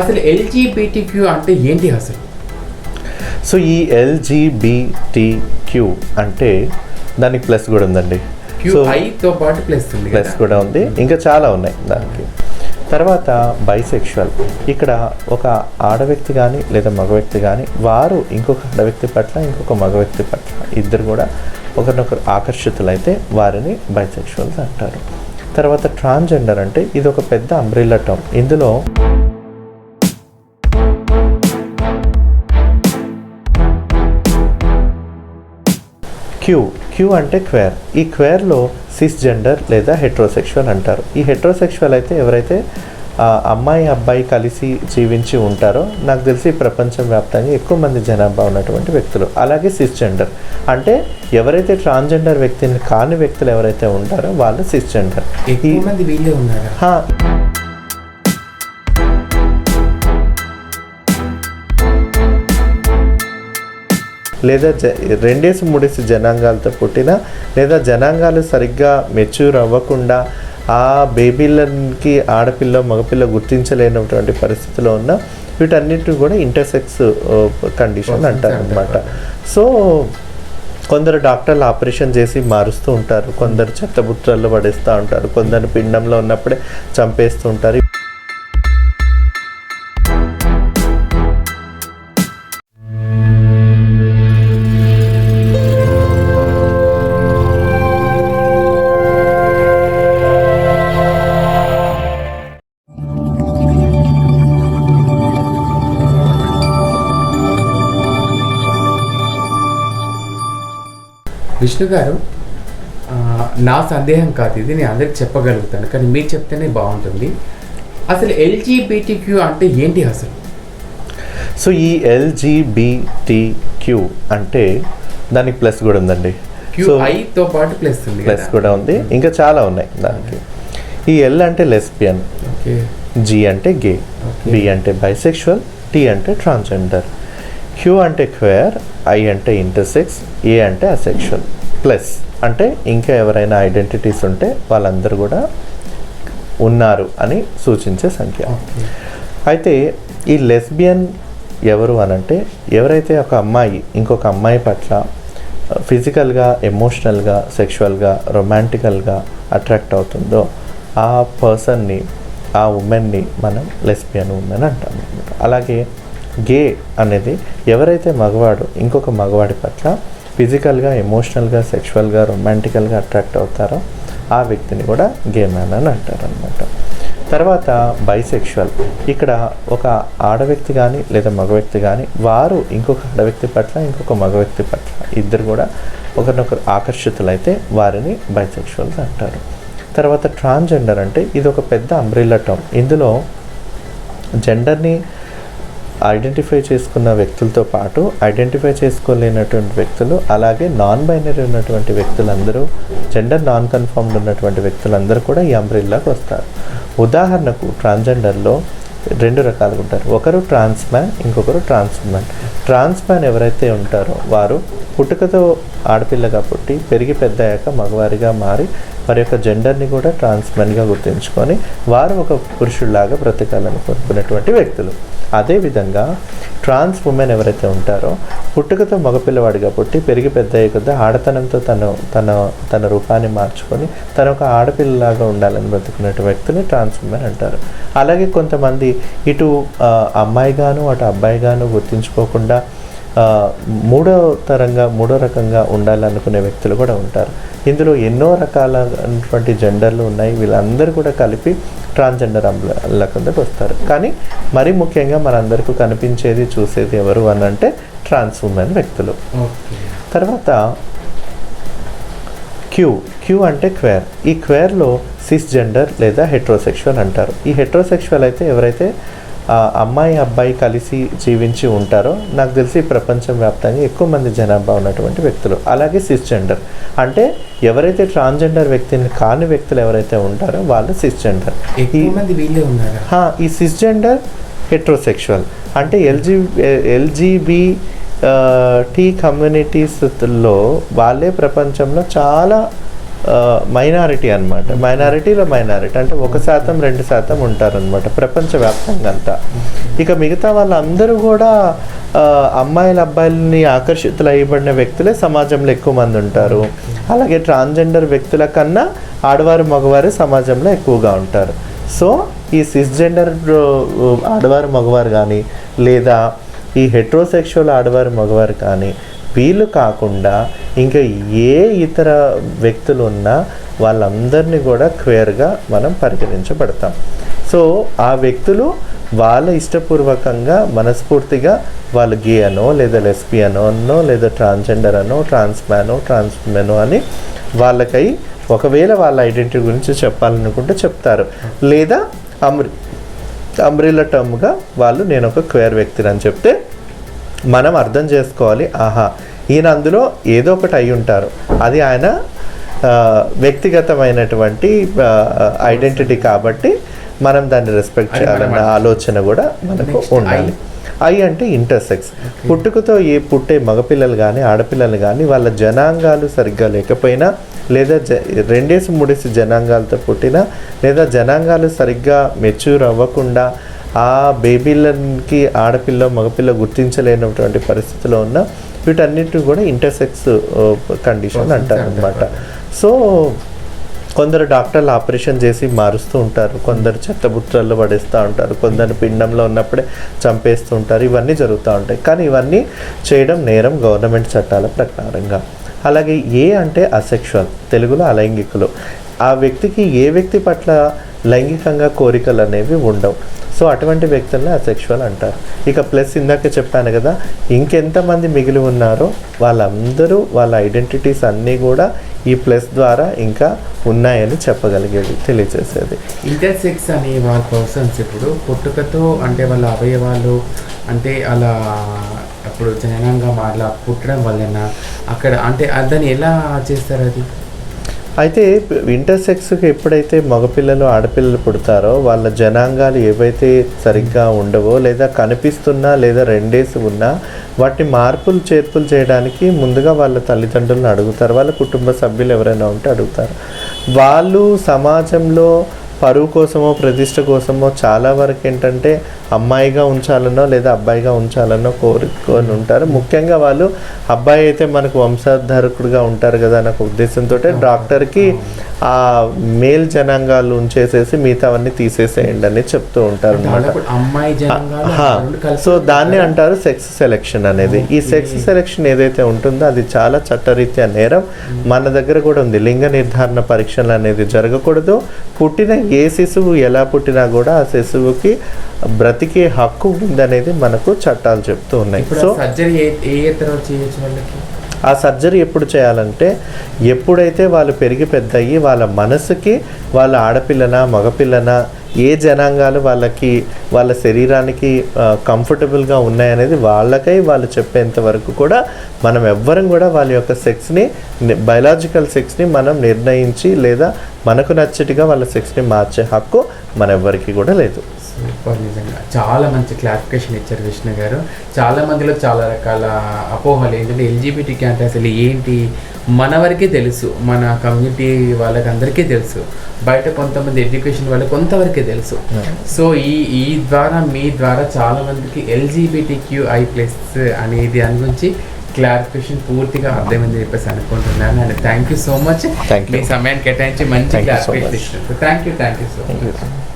అసలు ఎల్జీబీటీక్యూ అంటే ఏంటి అసలు? సో ఈ ఎల్జీబీటీక్యూ అంటే దానికి ప్లస్ కూడా ఉందండి. క్యూ సో ఐతో పాటు ప్లస్ ఉంది ప్లస్ కూడా ఉంది. ఇంకా చాలా ఉన్నాయి దానికి. తర్వాత బైసెక్షువల్. ఇక్కడ ఒక ఆడ వ్యక్తి కానీ లేదా మగ వ్యక్తి కానీ వారు ఇంకొక ఆడ వ్యక్తి పట్ల ఇంకొక మగ వ్యక్తి పట్ల ఇద్దరు కూడా ఒకరినొకరు ఆకర్షితులైతే వారిని బైసెక్షువల్స్ అంటారు. తర్వాత ట్రాన్స్జెండర్ అంటే ఇది ఒక పెద్ద అంబ్రిల్లా టర్మ్ ఇందులో క్యూ క్యూ అంటే క్వేర్ ఈ క్వేర్లో సిస్ జెండర్ లేదా హెట్రోసెక్షువల్ అంటారు. ఈ హెట్రోసెక్షువల్ అయితే ఎవరైతే అమ్మాయి అబ్బాయి కలిసి జీవించి ఉంటారో నాకు తెలిసి ప్రపంచం వ్యాప్తంగా ఎక్కువ మంది జనాభా ఉన్నటువంటి వ్యక్తులు. అలాగే సిస్ జెండర్ అంటే ఎవరైతే ట్రాన్స్జెండర్ వ్యక్తిని కాని వ్యక్తులు ఎవరైతే ఉంటారో వాళ్ళు సిస్ జెండర్ ఎక్కువ మంది వీళ్ళే ఉన్నారా? లేదా జ రెండేసి మూడేసి జనాంగాలతో పుట్టిన లేదా జనాంగాలు సరిగ్గా మెచ్యూర్ అవ్వకుండా ఆ బేబీలకి ఆడపిల్ల మగపిల్ల గుర్తించలేనటువంటి పరిస్థితిలో ఉన్న వీటన్నిటిని కూడా ఇంటర్సెక్స్ కండిషన్ అంటారు అనమాట సో కొందరు డాక్టర్లు ఆపరేషన్ చేసి మారుస్తూ ఉంటారు. కొందరు చెత్తబుట్టల్లో పడేస్తూ ఉంటారు. కొందరు పిండంలో ఉన్నప్పుడే చంపేస్తూ ఉంటారు. విష్ణు గారు నా సందేహం కాదు ఇది నేను అందరికి చెప్పగలుగుతాను కానీ మీరు చెప్తేనే బాగుంటుంది. అసలు ఎల్జీబీటీక్యూ అంటే ఏంటి అసలు? సో ఈ ఎల్జీబీటీక్యూ అంటే దానికి ప్లస్ కూడా ఉందండి. క్యూ సో ఐతో పాటు ప్లస్ ఉంది ప్లస్ కూడా ఉంది. ఇంకా చాలా ఉన్నాయి దానికి. ఈ ఎల్ అంటే లెస్బియన్ జి అంటే గే. బి అంటే బైసెక్షువల్ టీ అంటే ట్రాన్స్జెండర్. క్యూ అంటే క్వేర్ ఐ అంటే ఇంటర్సెక్స్ ఏ అంటే అసెక్షువల్ ప్లస్ అంటే ఇంకా ఎవరైనా ఐడెంటిటీస్ ఉంటే వాళ్ళందరూ కూడా ఉన్నారు అని సూచించే సంఖ్య. అయితే ఈ లెస్బియన్ ఎవరు అనంటే ఎవరైతే ఒక అమ్మాయి ఇంకొక అమ్మాయి పట్ల ఫిజికల్గా ఎమోషనల్గా సెక్షువల్గా రొమాంటికల్గా అట్రాక్ట్ అవుతుందో ఆ పర్సన్ని ఆ ఉమెన్ని మనం లెస్బియన్ ఉమెన్ అంటాం. అలాగే గే అనేది ఎవరైతే మగవాడు ఇంకొక మగవాడి పట్ల ఫిజికల్గా ఎమోషనల్గా సెక్షువల్గా రొమాంటికల్గా అట్రాక్ట్ అవుతారో ఆ వ్యక్తిని కూడా గే మ్యాన్ అని అంటారు అనమాట తర్వాత బైసెక్షువల్ ఇక్కడ ఒక ఆడ వ్యక్తి కానీ లేదా మగ వ్యక్తి కానీ వారు ఇంకొక ఆడ వ్యక్తి పట్ల ఇంకొక మగ వ్యక్తి పట్ల ఇద్దరు కూడా ఒకరినొకరు ఆకర్షితులైతే వారిని బైసెక్షువల్స్ అంటారు. తర్వాత ట్రాన్స్జెండర్ అంటే ఇది ఒక పెద్ద అంబ్రిల్లా టర్మ్ ఇందులో జెండర్ని ఐడెంటిఫై చేసుకున్న వ్యక్తులతో పాటు ఐడెంటిఫై చేసుకోలేనటువంటి వ్యక్తులు అలాగే నాన్ బైనరీ ఉన్నటువంటి వ్యక్తులందరూ జెండర్ నాన్ కన్ఫర్మ్డ్ ఉన్నటువంటి వ్యక్తులందరూ కూడా ఈ అంబ్రిల్లాకి వస్తారు. ఉదాహరణకు ట్రాన్స్జెండర్లో రెండు రకాలుగా ఉంటారు. ఒకరు ట్రాన్స్ మ్యాన్ ఇంకొకరు ట్రాన్స్ ఉమెన్ ట్రాన్స్ మ్యాన్ ఎవరైతే ఉంటారో వారు పుట్టుకతో ఆడపిల్లగా పుట్టి పెరిగి పెద్ద అయ్యాక మగవారిగా మారి వారి యొక్క జెండర్ని కూడా ట్రాన్స్ మ్యాన్గా గుర్తించుకొని వారు ఒక పురుషుల్లాగా బ్రతకాలని కోరుకునేటువంటి వ్యక్తులు. అదేవిధంగా ట్రాన్స్ ఉమెన్ ఎవరైతే ఉంటారో పుట్టుకతో మగపిల్లవాడిగా పుట్టి పెరిగి పెద్ద అయ్యే కొద్ది ఆడతనంతో తను తన తన రూపాన్ని మార్చుకొని తను ఒక ఆడపిల్లలాగా ఉండాలని బ్రతుకునే వ్యక్తిని ట్రాన్స్ ఉమెన్ అంటారు. అలాగే కొంతమంది ఇటు అమ్మాయిగాను అటు అబ్బాయిగాను గుర్తించుకోకుండా మూడో తరంగా మూడో రకంగా ఉండాలనుకునే వ్యక్తులు కూడా ఉంటారు. ఇందులో ఎన్నో రకాలైనటువంటి జెండర్లు ఉన్నాయి. వీళ్ళందరూ కూడా కలిపి ట్రాన్స్జెండర్ అంబ్ల కిందకు వస్తారు. కానీ మరీ ముఖ్యంగా మనందరికీ కనిపించేది చూసేది ఎవరు అని అంటే ట్రాన్స్ ఉమెన్ వ్యక్తులు. తర్వాత క్యూ. క్యూ అంటే క్వేర్. ఈ క్వేర్లో సిస్ జెండర్ లేదా హెట్రోసెక్షువల్ అంటారు. ఈ హెట్రోసెక్షువల్ అయితే ఎవరైతే అమ్మాయి అబ్బాయి కలిసి జీవించి ఉంటారో నాకు తెలిసి ప్రపంచం వ్యాప్తంగా ఎక్కువ మంది జనాభా ఉన్నటువంటి వ్యక్తులు. అలాగే సిస్ జెండర్ అంటే ఎవరైతే ట్రాన్స్జెండర్ వ్యక్తిని కాని వ్యక్తులు ఎవరైతే ఉంటారో వాళ్ళు సిస్ జెండర్ ఎక్కువ మంది వీళ్ళే ఉన్నారా? హా, ఈ సిస్జెండర్ హెట్రోసెక్షువల్ అంటే ఎల్జీ ఎల్జీబీ టీ కమ్యూనిటీస్లో వాళ్ళే ప్రపంచంలో చాలా మైనారిటీ అన్నమాట. మైనారిటీలో మైనారిటీ అంటే ఒక శాతం రెండు శాతం ఉంటారనమాట ప్రపంచవ్యాప్తంగా అంతా ఇక మిగతా వాళ్ళందరూ కూడా అమ్మాయిల అబ్బాయిలని ఆకర్షితులు అయ్యబడిన వ్యక్తులే సమాజంలో ఎక్కువ మంది ఉంటారు. అలాగే ట్రాన్స్జెండర్ వ్యక్తుల కన్నా ఆడవారు మగవారు సమాజంలో ఎక్కువగా ఉంటారు. సో ఈ సిస్జెండర్ ఆడవారు మగవారు కానీ లేదా ఈ హెట్రోసెక్షువల్ ఆడవారు మగవారు కానీ వీళ్ళు కాకుండా ఇంకా ఏ ఇతర వ్యక్తులు ఉన్నా వాళ్ళందరినీ కూడా క్వేర్గా మనం పరిగణించబడతాం. సో ఆ వ్యక్తులు వాళ్ళ ఇష్టపూర్వకంగా మనస్ఫూర్తిగా వాళ్ళు గే అనో లేదా లెస్బియనో అనో లేదా ట్రాన్స్జెండర్ అనో ట్రాన్స్మ్యానో ట్రాన్స్మెనో అని వాళ్ళకై ఒకవేళ వాళ్ళ ఐడెంటిటీ గురించి చెప్పాలనుకుంటే చెప్తారు. లేదా అమ్రి అంబ్రిలా టర్మ్గా వాళ్ళు నేను ఒక క్వేర్ వ్యక్తిని అని చెప్తే మనం అర్థం చేసుకోవాలి. ఆహా ఈయన అందులో ఏదో ఒకటి అయి ఉంటారు. అది ఆయన వ్యక్తిగతమైనటువంటి ఐడెంటిటీ కాబట్టి మనం దాన్ని రెస్పెక్ట్ చేయాలన్న ఆలోచన కూడా మనకు ఉండాలి. ఐ. అంటే ఇంటర్సెక్స్. పుట్టుకతో ఏ పుట్టే మగపిల్లలు కానీ ఆడపిల్లలు కానీ వాళ్ళ జనాంగాలు సరిగ్గా లేకపోయినా లేదా జ రెండేసి మూడేసి జనాంగాలతో పుట్టినా లేదా జనాంగాలు సరిగ్గా మెచ్యూర్ అవ్వకుండా ఆ బేబీలకి ఆడపిల్ల మగపిల్ల గుర్తించలేనటువంటి పరిస్థితిలో ఉన్న వీటన్నిటిని కూడా ఇంటర్సెక్స్ కండిషన్ అంటారు అనమాట సో కొందరు డాక్టర్లు ఆపరేషన్ చేసి మారుస్తూ ఉంటారు. కొందరు చెత్తబుట్టల్లో పడేస్తూ ఉంటారు. కొందరు పిండంలో ఉన్నప్పుడే చంపేస్తూ ఉంటారు. ఇవన్నీ జరుగుతూ ఉంటాయి. కానీ ఇవన్నీ చేయడం నేరం గవర్నమెంట్ చట్టాల ప్రకారంగా. అలాగే ఏ అంటే అసెక్షువల్ తెలుగులో అలైంగికులు. ఆ వ్యక్తికి ఏ వ్యక్తి పట్ల లైంగికంగా కోరికలు అనేవి ఉండవు. సో అటువంటి వ్యక్తుల్ని అసెక్షువల్ అంటారు. ఇక ప్లస్ ఇందాక చెప్పాను కదా ఇంకెంతమంది మిగిలి ఉన్నారో వాళ్ళందరూ వాళ్ళ ఐడెంటిటీస్ అన్నీ కూడా ఈ ప్లస్ ద్వారా ఇంకా ఉన్నాయని చెప్పగలిగేది తెలియజేసేది. ఇంటర్సెక్స్ అనే వాళ్ళ పర్సన్స్ ఇప్పుడు పుట్టుకతో అంటే వాళ్ళ అవయవాలు అంటే అలా అప్పుడు జననంగా వాళ్ళ పుట్టడం వలన అక్కడ అంటే దాన్ని ఎలా చేస్తారు అది? అయితే ఇంటర్సెక్స్కి ఎప్పుడైతే మగపిల్లలు ఆడపిల్లలు పుడతారో వాళ్ళ జనాంగాలు ఏవైతే సరిగ్గా ఉండవో లేదా కనిపిస్తున్నా లేదా రెండేసి ఉన్నా వాటిని మార్పులు చేర్పులు చేయడానికి ముందుగా వాళ్ళ తల్లిదండ్రులను అడుగుతారు. వాళ్ళ కుటుంబ సభ్యులు ఎవరైనా ఉంటే అడుగుతారు. వాళ్ళు సమాజంలో పరువు కోసమో ప్రతిష్ట కోసమో చాలా వరకు ఏంటంటే అమ్మాయిగా ఉంచాలనో లేదా అబ్బాయిగా ఉంచాలనో కోరుకొని ఉంటారు. ముఖ్యంగా వాళ్ళు అబ్బాయి అయితే మనకు వంశధారకుడుగా ఉంటారు కదా అన్న ఒక ఉద్దేశంతో డాక్టర్కి ఆ మేల్ జనాంగాలు ఉంచేసేసి మిగతావన్నీ తీసేసేయండి అని చెప్తూ ఉంటారు అనమాట సో దాన్ని అంటారు సెక్స్ సెలెక్షన్ అనేది. ఈ సెక్స్ సెలెక్షన్ ఏదైతే ఉంటుందో అది చాలా చట్టరీత్యా నేరం. మన దగ్గర కూడా ఉంది. లింగ నిర్ధారణ పరీక్షలు అనేది జరగకూడదు. పుట్టిన ఏ శిశువు ఎలా పుట్టినా కూడా ఆ శిశువుకి బ్రతికే హక్కు ఉందనేది మనకు చట్టాలు చెప్తూ ఉన్నాయి. సో సర్జరీ ఏ ఏ తర్వాత చేయొచ్చు వాళ్ళకి? ఆ సర్జరీ ఎప్పుడు చేయాలంటే ఎప్పుడైతే వాళ్ళు పెరిగి పెద్ద అయ్యి వాళ్ళ మనసుకి వాళ్ళ ఆడపిల్లన మగపిల్లన ఏ జనాంగాలు వాళ్ళకి వాళ్ళ శరీరానికి కంఫర్టబుల్గా ఉన్నాయనేది వాళ్ళకై వాళ్ళు చెప్పేంత వరకు కూడా మనం ఎవ్వరం కూడా వాళ్ళ యొక్క సెక్స్ని బయలాజికల్ సెక్స్ని మనం నిర్ణయించి లేదా మనకు నచ్చటిగా వాళ్ళ సెక్స్ని మార్చే హక్కు మన ఎవ్వరికి కూడా లేదు. సూపర్ నిజంగా. చాలా మంచి క్లారిఫికేషన్ ఇచ్చారు విష్ణు గారు. చాలా మందిలో చాలా రకాల అపోహలు. ఏంటంటే ఎల్జీబీటీకి అంటే అసలు ఏంటి? మన వరకే తెలుసు. మన కమ్యూనిటీ వాళ్ళకి అందరికీ తెలుసు. బయట కొంతమంది ఎడ్యుకేషన్ వాళ్ళకి కొంతవరకే తెలుసు. సో ఈ ఈ ద్వారా మీ ద్వారా చాలా మందికి ఎల్జీబీటీ క్యూ ఐ ప్లస్ అనేది దాని గురించి క్లారిఫికేషన్ పూర్తిగా అర్థమైందని చెప్పేసి అనుకుంటున్నాను. And thank you so much. మీ సమయాన్ని కేటాయించి మంచి clarification thank you thank you so much